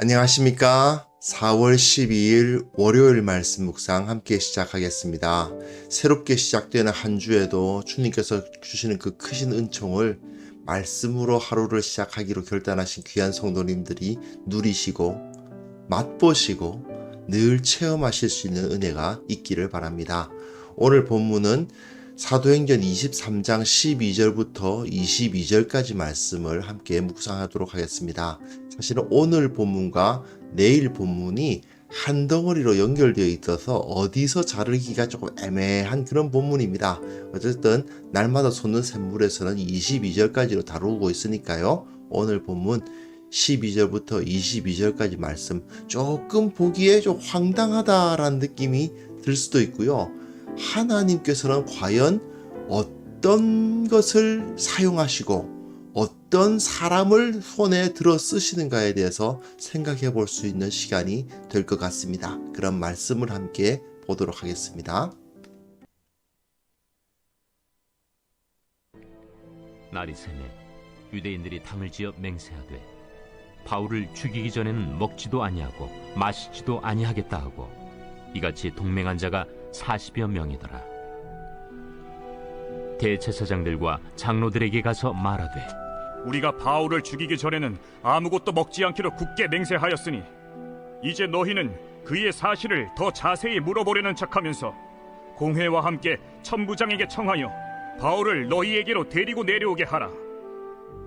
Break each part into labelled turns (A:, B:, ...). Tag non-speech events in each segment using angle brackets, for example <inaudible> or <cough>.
A: 안녕하십니까. 4월 12일 월요일 말씀 묵상 함께 시작하겠습니다. 새롭게 시작되는 한 주에도 주님께서 주시는 그 크신 은총을 말씀으로 하루를 시작하기로 결단하신 귀한 성도님들이 누리시고 맛보시고 늘 체험하실 수 있는 은혜가 있기를 바랍니다. 오늘 본문은 사도행전 23장 12절부터 22절까지 말씀을 함께 묵상하도록 하겠습니다. 사실은 오늘 본문과 내일 본문이 한 덩어리로 연결되어 있어서 어디서 자르기가 조금 애매한 그런 본문입니다. 어쨌든 날마다 솟는 샘물에서는 22절까지로 다루고 있으니까요. 오늘 본문 12절부터 22절까지 말씀 조금 보기에 좀 황당하다라는 느낌이 들 수도 있고요. 하나님께서는 과연 어떤 것을 사용하시고 어떤 사람을 손에 들어 쓰시는가에 대해서 생각해 볼 수 있는 시간이 될 것 같습니다. 그런 말씀을 함께 보도록 하겠습니다.
B: 날이 새매 유대인들이 당을 지어 맹세하되 바울을 죽이기 전에는 먹지도 아니하고 마시지도 아니하겠다 하고 이같이 동맹한 자가 40여 명이더라 대제사장들과 장로들에게 가서 말하되
C: 우리가 바울을 죽이기 전에는 아무것도 먹지 않기로 굳게 맹세하였으니 이제 너희는 그의 사실을 더 자세히 물어보려는 척하면서 공회와 함께 천부장에게 청하여 바울을 너희에게로 데리고 내려오게 하라.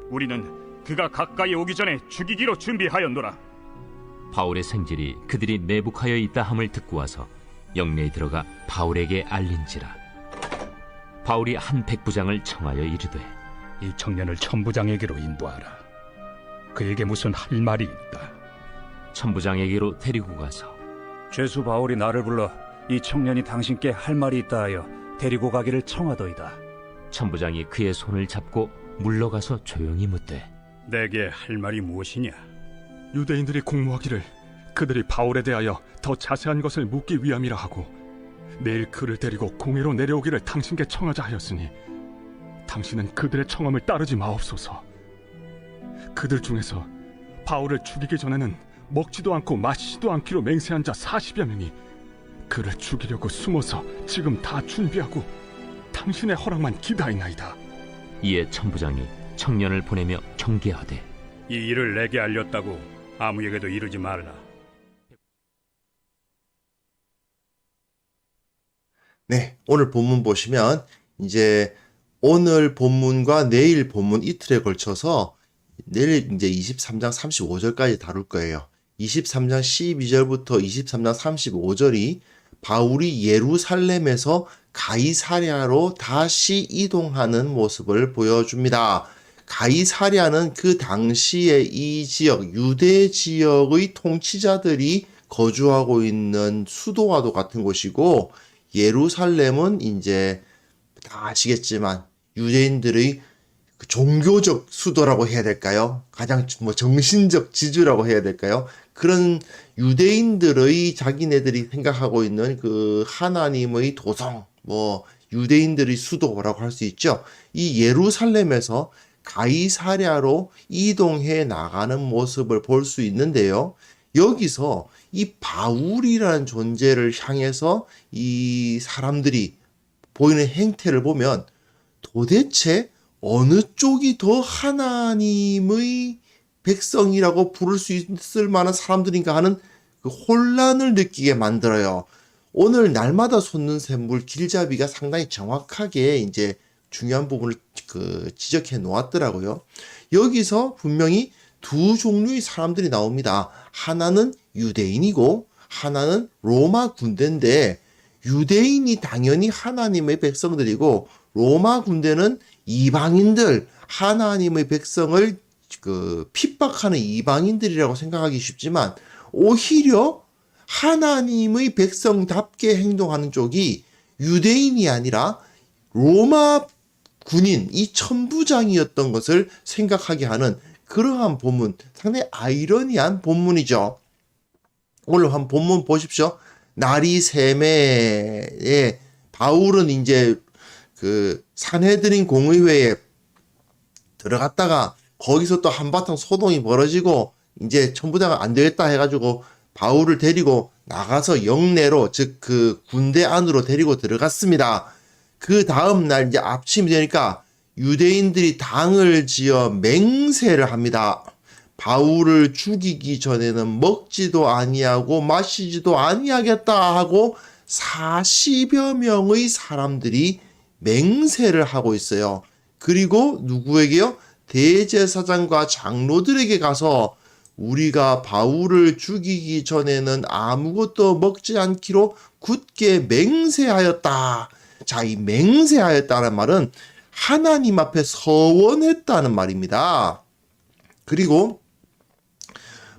C: 우리는 그가 가까이 오기 전에 죽이기로 준비하였노라.
B: 바울의 생질이 그들이 매복하여 있다 함을 듣고 와서 영내에 들어가 바울에게 알린지라 바울이 한 백부장을 청하여 이르되
D: 이 청년을 천부장에게로 인도하라. 그에게 무슨 할 말이 있다.
B: 천부장에게로 데리고 가서
E: 죄수 바울이 나를 불러 이 청년이 당신께 할 말이 있다 하여 데리고 가기를 청하더이다.
B: 천부장이 그의 손을 잡고 물러가서 조용히 묻되
C: 내게 할 말이 무엇이냐?
D: 유대인들이 공모하기를 그들이 바울에 대하여 더 자세한 것을 묻기 위함이라 하고 내일 그를 데리고 공회로 내려오기를 당신께 청하자 하였으니 당신은 그들의 청함을 따르지 마옵소서. 그들 중에서 바울을 죽이기 전에는 먹지도 않고 마시지도 않기로 맹세한 자 40여 명이 그를 죽이려고 숨어서 지금 다 준비하고 당신의 허락만 기다리나이다.
B: 이에 천부장이 청년을 보내며 경계하되
C: 이 일을 내게 알렸다고 아무에게도 이르지 말라.
A: 네, 오늘 본문 보시면 이제 오늘 본문과 내일 본문 이틀에 걸쳐서 내일 이제 23장 35절까지 다룰 거예요. 23장 12절부터 23장 35절이 바울이 예루살렘에서 가이사랴로 다시 이동하는 모습을 보여줍니다. 가이사랴는 그 당시에 이 지역, 유대 지역의 통치자들이 거주하고 있는 수도와도 같은 곳이고, 예루살렘은 이제 다 아시겠지만 유대인들의 그 종교적 수도라고 해야 될까요? 가장 뭐 정신적 지주라고 해야 될까요? 그런 유대인들의 자기네들이 생각하고 있는 그 하나님의 도성, 뭐 유대인들의 수도라고 할 수 있죠. 이 예루살렘에서 가이사랴로 이동해 나가는 모습을 볼 수 있는데요. 여기서 이 바울이라는 존재를 향해서 이 사람들이 보이는 행태를 보면 도대체 어느 쪽이 더 하나님의 백성이라고 부를 수 있을 만한 사람들인가 하는 그 혼란을 느끼게 만들어요. 오늘 날마다 솟는 샘물 길잡이가 상당히 정확하게 이제 중요한 부분을 그 지적해 놓았더라고요. 여기서 분명히 두 종류의 사람들이 나옵니다. 하나는 유대인이고 하나는 로마 군대인데 유대인이 당연히 하나님의 백성들이고 로마 군대는 이방인들 하나님의 백성을 그 핍박하는 이방인들이라고 생각하기 쉽지만 오히려 하나님의 백성답게 행동하는 쪽이 유대인이 아니라 로마 군인 이 천부장이었던 것을 생각하게 하는 그러한 본문 상당히 아이러니한 본문이죠. 오늘 한 본문 보십시오. 날이 세매에 바울은 이제 그 산헤드린 공의회에 들어갔다가 거기서 또 한바탕 소동이 벌어지고 이제 천부장은 안 되겠다 해가지고 바울을 데리고 나가서 영내로 즉 그 군대 안으로 데리고 들어갔습니다. 그 다음 날 이제 아침이 되니까 유대인들이 당을 지어 맹세를 합니다. 바울을 죽이기 전에는 먹지도 아니하고 마시지도 아니하겠다 하고 40여 명의 사람들이 맹세를 하고 있어요. 그리고 누구에게요? 대제사장과 장로들에게 가서 우리가 바울을 죽이기 전에는 아무것도 먹지 않기로 굳게 맹세하였다. 자, 이 맹세하였다는 말은 하나님 앞에 서원했다는 말입니다. 그리고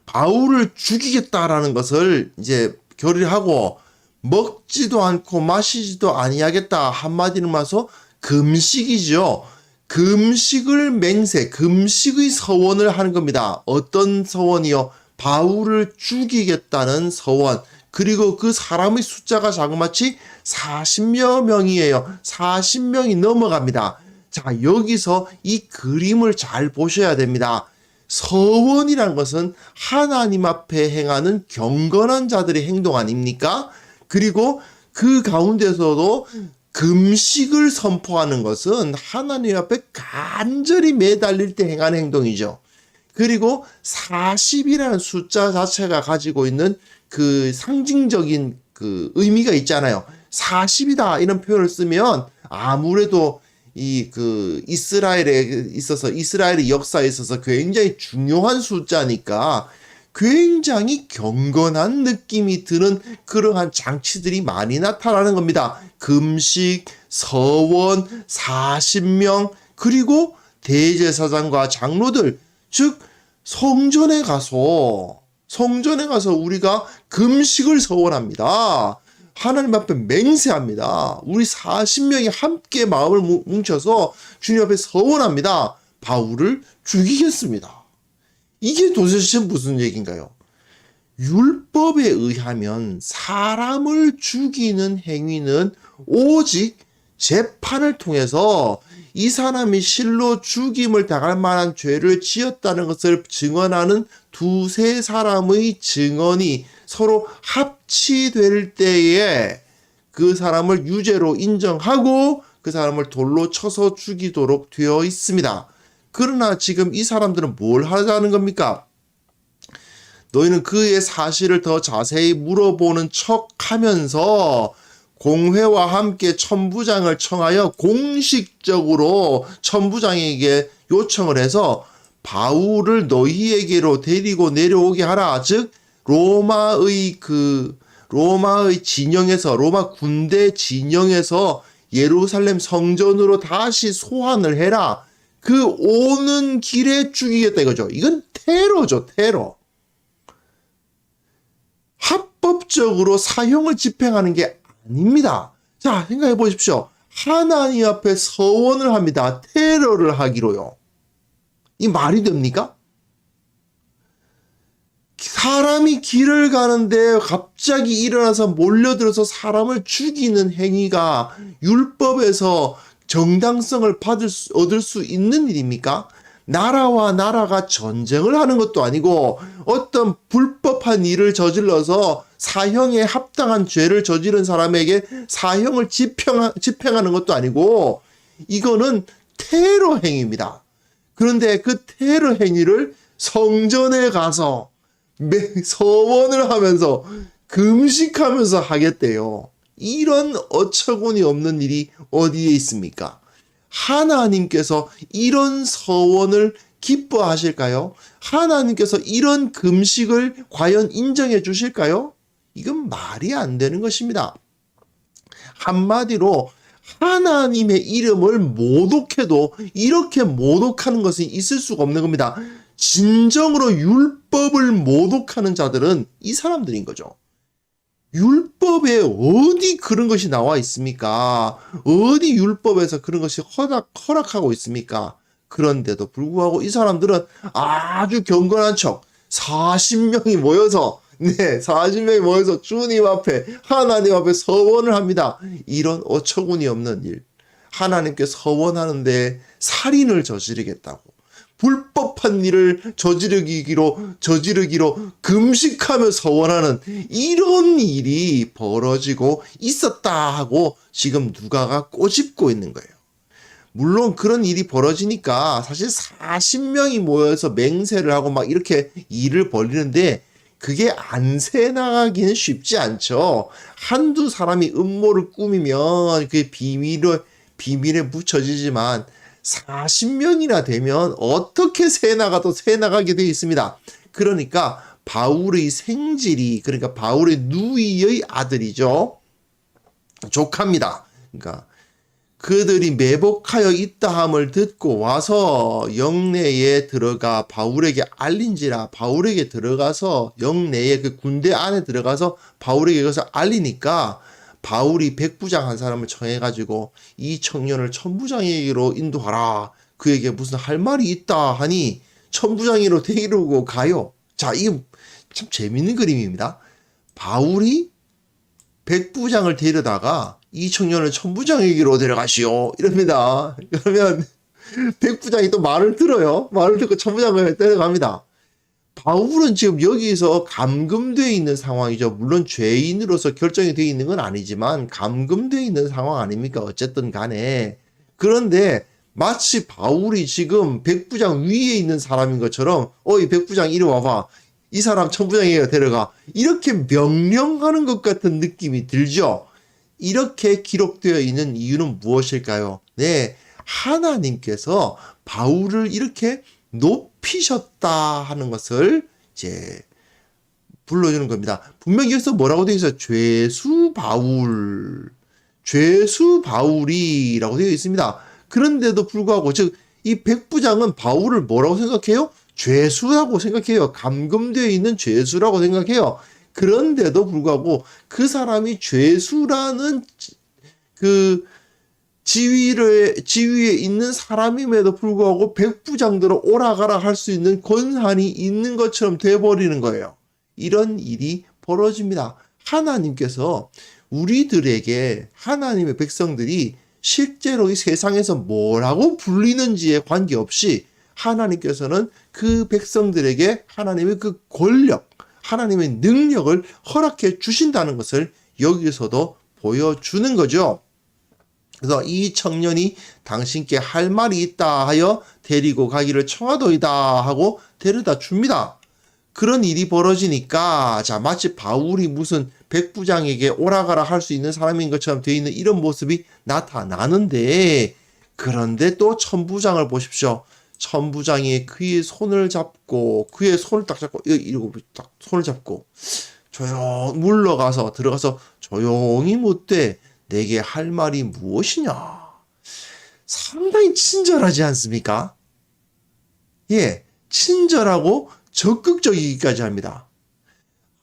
A: 바울을 죽이겠다라는 것을 이제 결의하고 먹지도 않고 마시지도 아니하겠다 한마디로 말해서 금식이죠. 금식을 맹세, 금식의 서원을 하는 겁니다. 어떤 서원이요? 바울을 죽이겠다는 서원. 그리고 그 사람의 숫자가 자그마치 40여 명이에요. 40명이 넘어갑니다. 자, 여기서 이 그림을 잘 보셔야 됩니다. 서원이란 것은 하나님 앞에 행하는 경건한 자들의 행동 아닙니까? 그리고 그 가운데서도 금식을 선포하는 것은 하나님 앞에 간절히 매달릴 때 행하는 행동이죠. 그리고 40이라는 숫자 자체가 가지고 있는 그 상징적인 그 의미가 있잖아요. 40이다 이런 표현을 쓰면 아무래도 이 그 이스라엘에 있어서 이스라엘의 역사에 있어서 굉장히 중요한 숫자니까 굉장히 경건한 느낌이 드는 그러한 장치들이 많이 나타나는 겁니다. 금식, 서원, 40명, 그리고 대제사장과 장로들, 즉, 성전에 가서, 성전에 가서 우리가 금식을 서원합니다. 하나님 앞에 맹세합니다. 우리 40명이 함께 마음을 뭉- 뭉쳐서 주님 앞에 서원합니다. 바울을 죽이겠습니다. 이게 도대체 무슨 얘기인가요? 율법에 의하면 사람을 죽이는 행위는 오직 재판을 통해서 이 사람이 실로 죽임을 당할 만한 죄를 지었다는 것을 증언하는 두세 사람의 증언이 서로 합치될 때에 그 사람을 유죄로 인정하고 그 사람을 돌로 쳐서 죽이도록 되어 있습니다. 그러나 지금 이 사람들은 뭘 하자는 겁니까? 너희는 그의 사실을 더 자세히 물어보는 척 하면서 공회와 함께 천부장을 청하여 공식적으로 천부장에게 요청을 해서 바울을 너희에게로 데리고 내려오게 하라. 즉, 로마의 그, 로마의 진영에서, 로마 군대 진영에서 예루살렘 성전으로 다시 소환을 해라. 그 오는 길에 죽이겠다 이거죠. 이건 테러죠, 테러. 합법적으로 사형을 집행하는 게 아닙니다. 자, 생각해 보십시오. 하나님 앞에 서원을 합니다. 테러를 하기로요. 이 말이 됩니까? 사람이 길을 가는데 갑자기 일어나서 몰려들어서 사람을 죽이는 행위가 율법에서 정당성을 받을 수, 얻을 수 있는 일입니까? 나라와 나라가 전쟁을 하는 것도 아니고 어떤 불법한 일을 저질러서 사형에 합당한 죄를 저지른 사람에게 사형을 집행, 집행하는 것도 아니고 이거는 테러 행위입니다. 그런데 그 테러 행위를 성전에 가서 매- 서원을 하면서 금식하면서 하겠대요. 이런 어처구니 없는 일이 어디에 있습니까? 하나님께서 이런 서원을 기뻐하실까요? 하나님께서 이런 금식을 과연 인정해 주실까요? 이건 말이 안 되는 것입니다. 한마디로 하나님의 이름을 모독해도 이렇게 모독하는 것이 있을 수가 없는 겁니다. 진정으로 율법을 모독하는 자들은 이 사람들인 거죠. 율법에 어디 그런 것이 나와 있습니까? 어디 율법에서 그런 것이 허락, 허락하고 있습니까? 그런데도 불구하고 이 사람들은 아주 경건한 척, 40명이 모여서, 네, 40명이 모여서 주님 앞에, 하나님 앞에 서원을 합니다. 이런 어처구니 없는 일. 하나님께 서원하는데 살인을 저지르겠다고. 불법한 일을 저지르기로 저지르기로 금식하며 서원하는 이런 일이 벌어지고 있었다 하고 지금 누가가 꼬집고 있는 거예요. 물론 그런 일이 벌어지니까 사실 40명이 모여서 맹세를 하고 막 이렇게 일을 벌이는데 그게 안 새나가기는 쉽지 않죠. 한두 사람이 음모를 꾸미면 그게 비밀에, 비밀에 묻혀지지만 40명이나 되면 어떻게 새 나가도 새 나가게 되어 있습니다. 그러니까 바울의 생질이, 그러니까 바울의 누이의 아들이죠. 조카입니다. 그러니까 그들이 매복하여 있다함을 듣고 와서 영내에 들어가 바울에게 알린지라 바울에게 들어가서 영내에 그 군대 안에 들어가서 바울에게 그것을 알리니까 바울이 백부장 한 사람을 청해가지고 이 청년을 천부장에게로 인도하라 그에게 무슨 할 말이 있다 하니 천부장으로 데리고 가요 자 이게 참 재밌는 그림입니다 바울이 백부장을 데려다가 이 청년을 천부장에게로 데려가시오 이럽니다. 그러면 <laughs> 백부장이 또 말을 들어요. 말을 듣고 천부장을 데려갑니다. 바울은 지금 여기서 감금되어 있는 상황이죠. 물론 죄인으로서 결정이 되어 있는 건 아니지만 감금되어 있는 상황 아닙니까? 어쨌든 간에. 그런데 마치 바울이 지금 백부장 위에 있는 사람인 것처럼 어이 백부장 이리 와봐. 이 사람 천부장에게 데려가. 이렇게 명령하는 것 같은 느낌이 들죠. 이렇게 기록되어 있는 이유는 무엇일까요? 네, 하나님께서 바울을 이렇게 높이셨다 하는 것을 이제 불러주는 겁니다. 분명히 여기서 뭐라고 되어 있어요? 죄수 바울, 죄수 바울이라고 되어 있습니다. 그런데도 불구하고 즉 이 백부장은 바울을 뭐라고 생각해요? 죄수라고 생각해요. 감금되어 있는 죄수라고 생각해요. 그런데도 불구하고 그 사람이 죄수라는 지- 그 지위를 지위에 있는 사람임에도 불구하고 백부장들은 오라가라 할 수 있는 권한이 있는 것처럼 돼 버리는 거예요. 이런 일이 벌어집니다. 하나님께서 우리들에게 하나님의 백성들이 실제로 이 세상에서 뭐라고 불리는지에 관계없이 하나님께서는 그 백성들에게 하나님의 그 권력, 하나님의 능력을 허락해 주신다는 것을 여기서도 보여주는 거죠. 그래서 이 청년이 당신께 할 말이 있다 하여 데리고 가기를 청하도이다 하고 데려다 줍니다. 그런 일이 벌어지니까 자 마치 바울이 무슨 백부장에게 오라가라 할 수 있는 사람인 것처럼 되어 있는 이런 모습이 나타나는데 그런데 또 천부장을 보십시오. 천부장이 그의 손을 잡고 그의 손을 딱 잡고 이러고 딱 손을 잡고 조용 물러가서 들어가서 조용히 묻되 내게 할 말이 무엇이냐? 상당히 친절하지 않습니까? 예, 친절하고 적극적이기까지 합니다.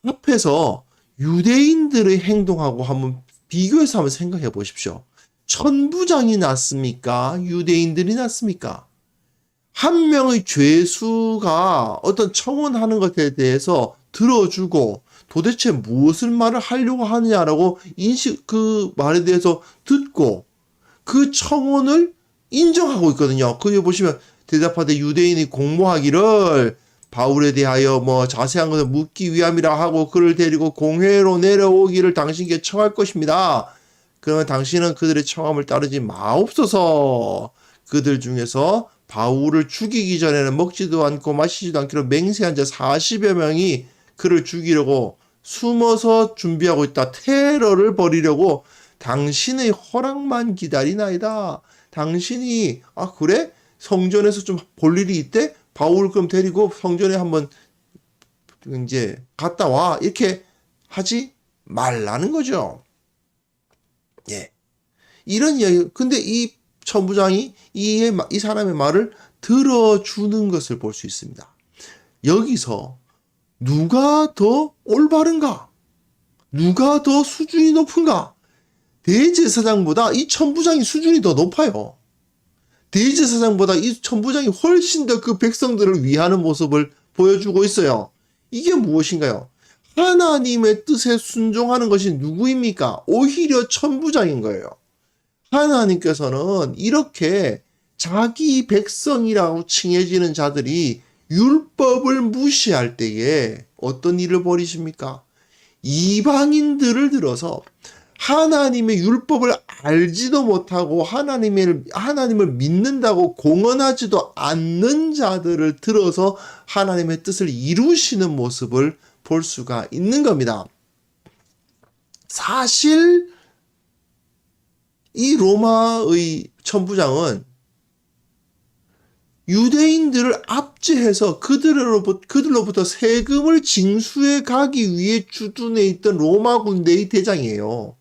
A: 앞에서 유대인들의 행동하고 한번 비교해서 한번 생각해 보십시오. 천부장이 낫습니까? 유대인들이 낫습니까? 한 명의 죄수가 어떤 청원하는 것에 대해서 들어주고 도대체 무엇을 말을 하려고 하느냐라고 인식 그 말에 대해서 듣고 그 청원을 인정하고 있거든요. 거기 보시면 대답하되 유대인이 공모하기를 바울에 대하여 뭐 자세한 것을 묻기 위함이라 하고 그를 데리고 공회로 내려오기를 당신께 청할 것입니다. 그러면 당신은 그들의 청함을 따르지 마옵소서. 그들 중에서 바울을 죽이기 전에는 먹지도 않고 마시지도 않기로 맹세한 자 40여 명이 그를 죽이려고 숨어서 준비하고 있다. 테러를 벌이려고 당신의 허락만 기다리나이다. 당신이 아 그래? 성전에서 좀 볼 일이 있대? 바울 그럼 데리고 성전에 한번 이제 갔다 와. 이렇게 하지 말라는 거죠. 예. 이런 이야기. 근데 이 천부장이 이, 이 사람의 말을 들어주는 것을 볼 수 있습니다. 여기서 누가 더 올바른가? 누가 더 수준이 높은가? 대제사장보다 이 천부장이 수준이 더 높아요. 대제사장보다 이 천부장이 훨씬 더 그 백성들을 위하는 모습을 보여주고 있어요. 이게 무엇인가요? 하나님의 뜻에 순종하는 것이 누구입니까? 오히려 천부장인 거예요. 하나님께서는 이렇게 자기 백성이라고 칭해지는 자들이 율법을 무시할 때에 어떤 일을 벌이십니까? 이방인들을 들어서 하나님의 율법을 알지도 못하고 하나님을 하나님을 믿는다고 공언하지도 않는 자들을 들어서 하나님의 뜻을 이루시는 모습을 볼 수가 있는 겁니다. 사실 이 로마의 천부장은 유대인들을 압제해서 그들로부터, 그들로부터 세금을 징수해 가기 위해 주둔해 있던 로마 군대의 대장이에요.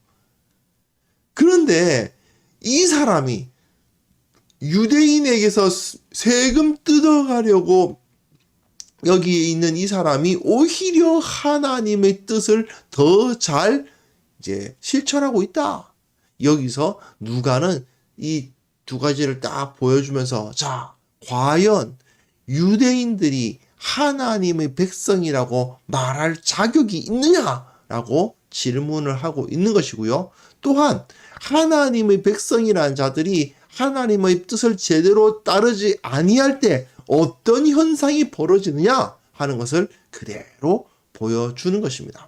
A: 그런데 이 사람이 유대인에게서 세금 뜯어가려고 여기에 있는 이 사람이 오히려 하나님의 뜻을 더 잘 이제 실천하고 있다. 여기서 누가는 이 두 가지를 딱 보여주면서 자, 과연 유대인들이 하나님의 백성이라고 말할 자격이 있느냐라고 질문을 하고 있는 것이고요. 또한 하나님의 백성이라는 자들이 하나님의 뜻을 제대로 따르지 아니할 때 어떤 현상이 벌어지느냐 하는 것을 그대로 보여주는 것입니다.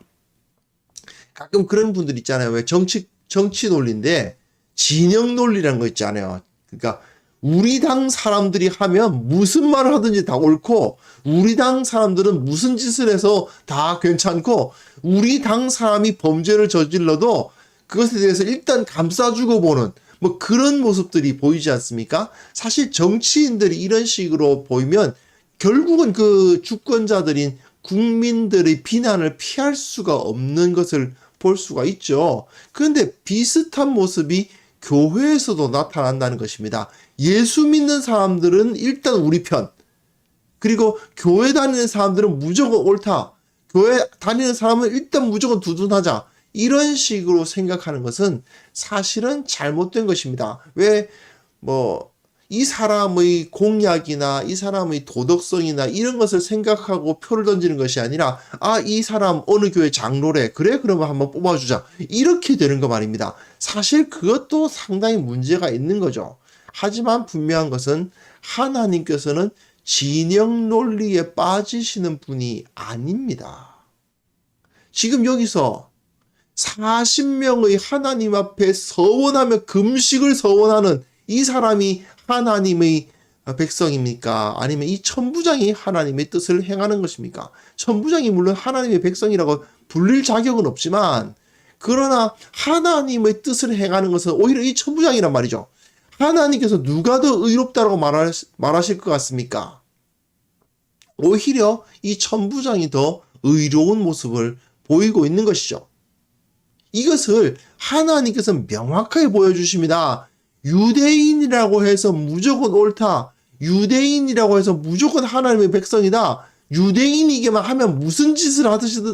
A: 가끔 그런 분들 있잖아요. 왜 정치 정치 논리인데 진영 논리라는 거 있잖아요. 그러니까 우리 당 사람들이 하면 무슨 말을 하든지 다 옳고 우리 당 사람들은 무슨 짓을 해서 다 괜찮고 우리 당 사람이 범죄를 저질러도 그것에 대해서 일단 감싸주고 보는 뭐 그런 모습들이 보이지 않습니까? 사실 정치인들이 이런 식으로 보이면 결국은 그 주권자들인 국민들의 비난을 피할 수가 없는 것을 볼 수가 있죠. 그런데 비슷한 모습이 교회에서도 나타난다는 것입니다. 예수 믿는 사람들은 일단 우리 편, 그리고 교회 다니는 사람들은 무조건 옳다. 교회 다니는 사람은 일단 무조건 두둔하자. 이런 식으로 생각하는 것은 사실은 잘못된 것입니다. 왜, 뭐, 이 사람의 공약이나 이 사람의 도덕성이나 이런 것을 생각하고 표를 던지는 것이 아니라, 아, 이 사람 어느 교회 장로래. 그래? 그러면 한번 뽑아주자. 이렇게 되는 거 말입니다. 사실 그것도 상당히 문제가 있는 거죠. 하지만 분명한 것은 하나님께서는 진영 논리에 빠지시는 분이 아닙니다. 지금 여기서 40명의 하나님 앞에 서원하며 금식을 서원하는 이 사람이 하나님의 백성입니까? 아니면 이 천부장이 하나님의 뜻을 행하는 것입니까? 천부장이 물론 하나님의 백성이라고 불릴 자격은 없지만 그러나 하나님의 뜻을 행하는 것은 오히려 이 천부장이란 말이죠. 하나님께서 누가 더 의롭다라고 말하실 것 같습니까? 오히려 이 천부장이 더 의로운 모습을 보이고 있는 것이죠. 이것을 하나님께서 명확하게 보여주십니다. 유대인이라고 해서 무조건 옳다. 유대인이라고 해서 무조건 하나님의 백성이다. 유대인이게만 하면 무슨 짓을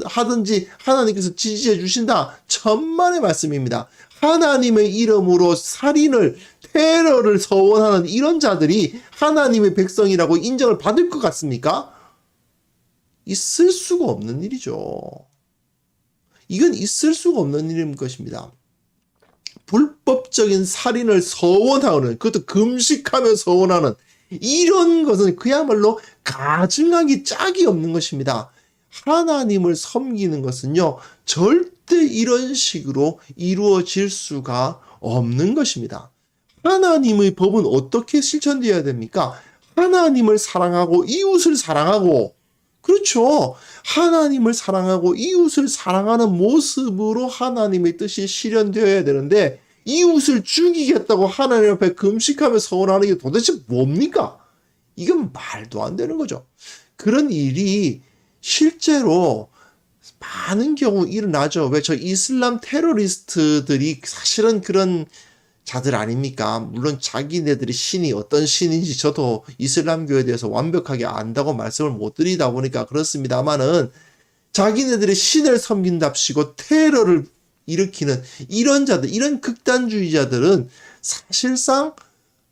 A: 하든지 하나님께서 지지해 주신다. 천만의 말씀입니다. 하나님의 이름으로 살인을, 테러를 서원하는 이런 자들이 하나님의 백성이라고 인정을 받을 것 같습니까? 있을 수가 없는 일이죠. 이건 있을 수가 없는 일인 것입니다. 불법적인 살인을 서원하는, 그것도 금식하며 서원하는 이런 것은 그야말로 가증하기 짝이 없는 것입니다. 하나님을 섬기는 것은요, 절대 이런 식으로 이루어질 수가 없는 것입니다. 하나님의 법은 어떻게 실천되어야 됩니까? 하나님을 사랑하고 이웃을 사랑하고, 그렇죠. 하나님을 사랑하고 이웃을 사랑하는 모습으로 하나님의 뜻이 실현되어야 되는데, 이웃을 죽이겠다고 하나님 앞에 금식하며 서원하는 게 도대체 뭡니까? 이건 말도 안 되는 거죠. 그런 일이 실제로 많은 경우 일어나죠. 왜 저 이슬람 테러리스트들이 사실은 그런 자들 아닙니까? 물론 자기네들의 신이 어떤 신인지 저도 이슬람교에 대해서 완벽하게 안다고 말씀을 못 드리다 보니까 그렇습니다만은 자기네들의 신을 섬긴답시고 테러를 일으키는 이런 자들, 이런 극단주의자들은 사실상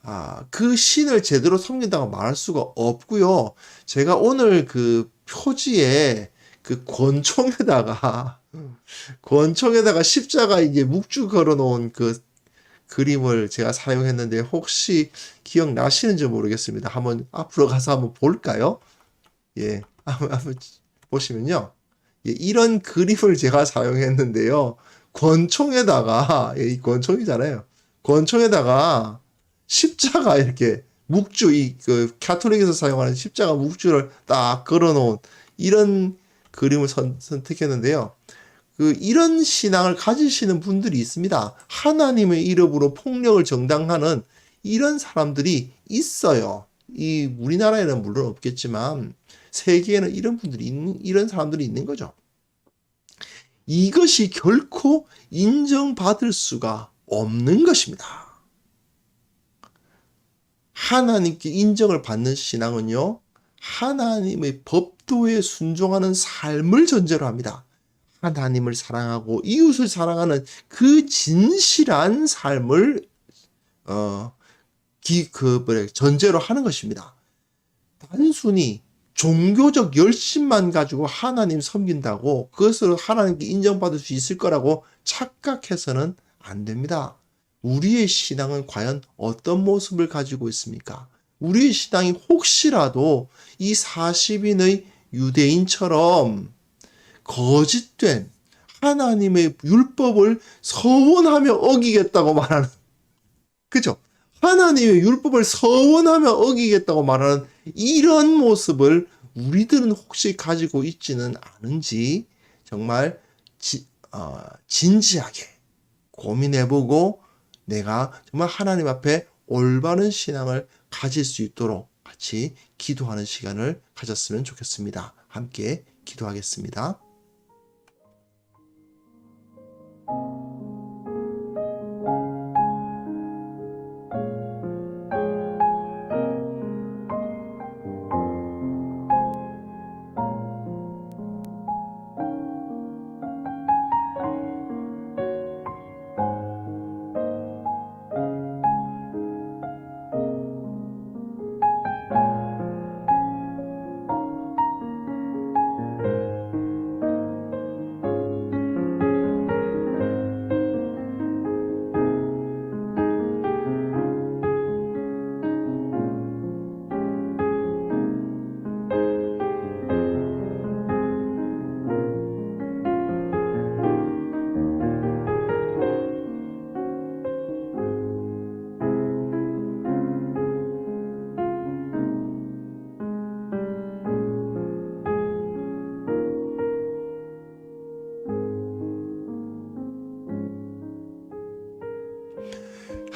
A: 아, 그 신을 제대로 섬긴다고 말할 수가 없고요. 제가 오늘 그 표지에 그 권총에다가 <laughs> 권총에다가 십자가 이제 묵주 걸어 놓은 그 그림을 제가 사용했는데 혹시 기억나시는지 모르겠습니다. 한번 앞으로 가서 한번 볼까요? 예, 한번, 한번 보시면요. 예, 이런 그림을 제가 사용했는데요. 권총에다가, 예, 이 권총이잖아요. 권총에다가 십자가 이렇게 묵주, 이, 그, 카톨릭에서 사용하는 십자가 묵주를 딱 걸어놓은 이런 그림을 선, 선택했는데요. 그, 이런 신앙을 가지시는 분들이 있습니다. 하나님의 이름으로 폭력을 정당하는 이런 사람들이 있어요. 이, 우리나라에는 물론 없겠지만, 세계에는 이런 분들이 있는, 이런 사람들이 있는 거죠. 이것이 결코 인정받을 수가 없는 것입니다. 하나님께 인정을 받는 신앙은요, 하나님의 법도에 순종하는 삶을 전제로 합니다. 하나님을 사랑하고 이웃을 사랑하는 그 진실한 삶을 어, 기, 그, 전제로 하는 것입니다. 단순히 종교적 열심만 가지고 하나님 섬긴다고 그것을 하나님께 인정받을 수 있을 거라고 착각해서는 안 됩니다. 우리의 신앙은 과연 어떤 모습을 가지고 있습니까? 우리의 신앙이 혹시라도 이 40인의 유대인처럼 거짓된 하나님의 율법을 서원하며 어기겠다고 말하는 그죠? 하나님의 율법을 서원하며 어기겠다고 말하는 이런 모습을 우리들은 혹시 가지고 있지는 않은지 정말 지, 어, 진지하게 고민해보고 내가 정말 하나님 앞에 올바른 신앙을 가질 수 있도록 같이 기도하는 시간을 가졌으면 좋겠습니다. 함께 기도하겠습니다.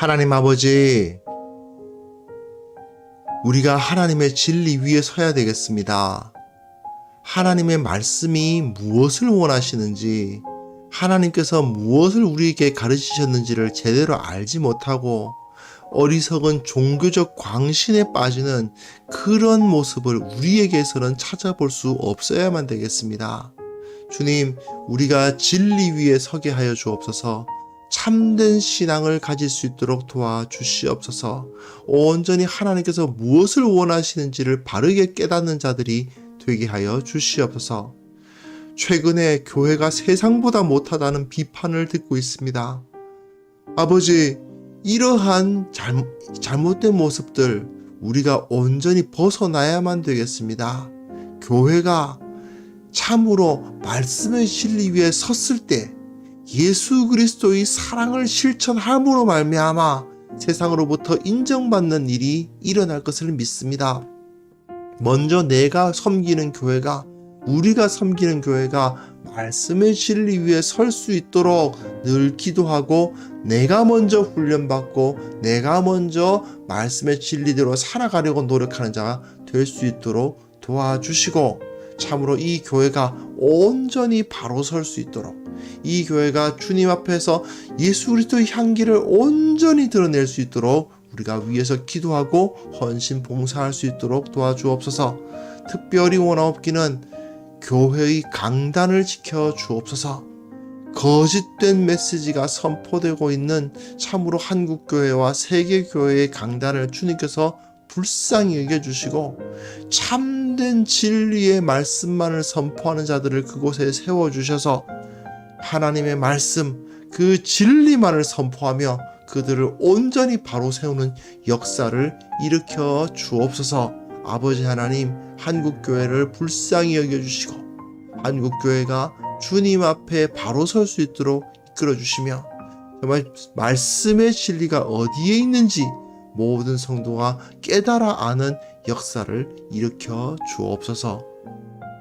A: 하나님 아버지, 우리가 하나님의 진리 위에 서야 되겠습니다. 하나님의 말씀이 무엇을 원하시는지, 하나님께서 무엇을 우리에게 가르치셨는지를 제대로 알지 못하고 어리석은 종교적 광신에 빠지는 그런 모습을 우리에게서는 찾아볼 수 없어야만 되겠습니다. 주님, 우리가 진리 위에 서게 하여 주옵소서. 참된 신앙을 가질 수 있도록 도와주시옵소서. 온전히 하나님께서 무엇을 원하시는지를 바르게 깨닫는 자들이 되게 하여 주시옵소서. 최근에 교회가 세상보다 못하다는 비판을 듣고 있습니다. 아버지, 이러한 잘, 잘못된 모습들 우리가 온전히 벗어나야만 되겠습니다. 교회가 참으로 말씀의 진리 위에 섰을 때 예수 그리스도의 사랑을 실천함으로 말미암아 세상으로부터 인정받는 일이 일어날 것을 믿습니다. 먼저 내가 섬기는 교회가 우리가 섬기는 교회가 말씀의 진리 위에 설 수 있도록 늘 기도하고 내가 먼저 훈련받고 내가 먼저 말씀의 진리대로 살아가려고 노력하는 자가 될 수 있도록 도와주시고 참으로 이 교회가 온전히 바로 설 수 있도록 이 교회가 주님 앞에서 예수 그리스도의 향기를 온전히 드러낼 수 있도록 우리가 위에서 기도하고 헌신 봉사할 수 있도록 도와주옵소서. 특별히 원하옵기는 교회의 강단을 지켜 주옵소서. 거짓된 메시지가 선포되고 있는 참으로 한국 교회와 세계 교회의 강단을 주님께서 불쌍히 여겨 주시고 참된 진리의 말씀만을 선포하는 자들을 그곳에 세워 주셔서 하나님의 말씀 그 진리만을 선포하며 그들을 온전히 바로 세우는 역사를 일으켜 주옵소서. 아버지 하나님, 한국 교회를 불쌍히 여겨 주시고 한국 교회가 주님 앞에 바로 설 수 있도록 이끌어 주시며 정말 말씀의 진리가 어디에 있는지 모든 성도가 깨달아 아는 역사를 일으켜 주옵소서.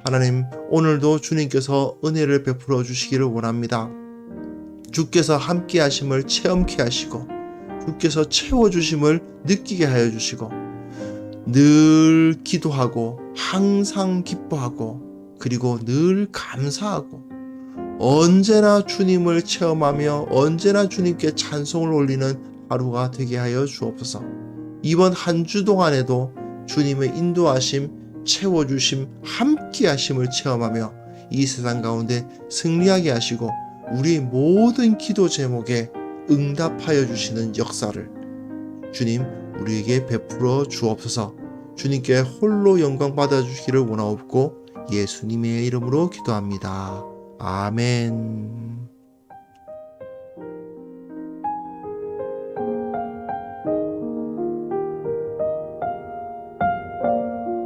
A: 하나님, 오늘도 주님께서 은혜를 베풀어 주시기를 원합니다. 주께서 함께 하심을 체험케 하시고, 주께서 채워 주심을 느끼게 하여 주시고, 늘 기도하고, 항상 기뻐하고, 그리고 늘 감사하고, 언제나 주님을 체험하며 언제나 주님께 찬송을 올리는 하루가 되게 하여 주옵소서. 이번 한 주 동안에도 주님의 인도하심, 채워주심, 함께하심을 체험하며 이 세상 가운데 승리하게 하시고 우리의 모든 기도 제목에 응답하여 주시는 역사를 주님 우리에게 베풀어 주옵소서. 주님께 홀로 영광 받아 주시기를 원하옵고 예수님의 이름으로 기도합니다. 아멘.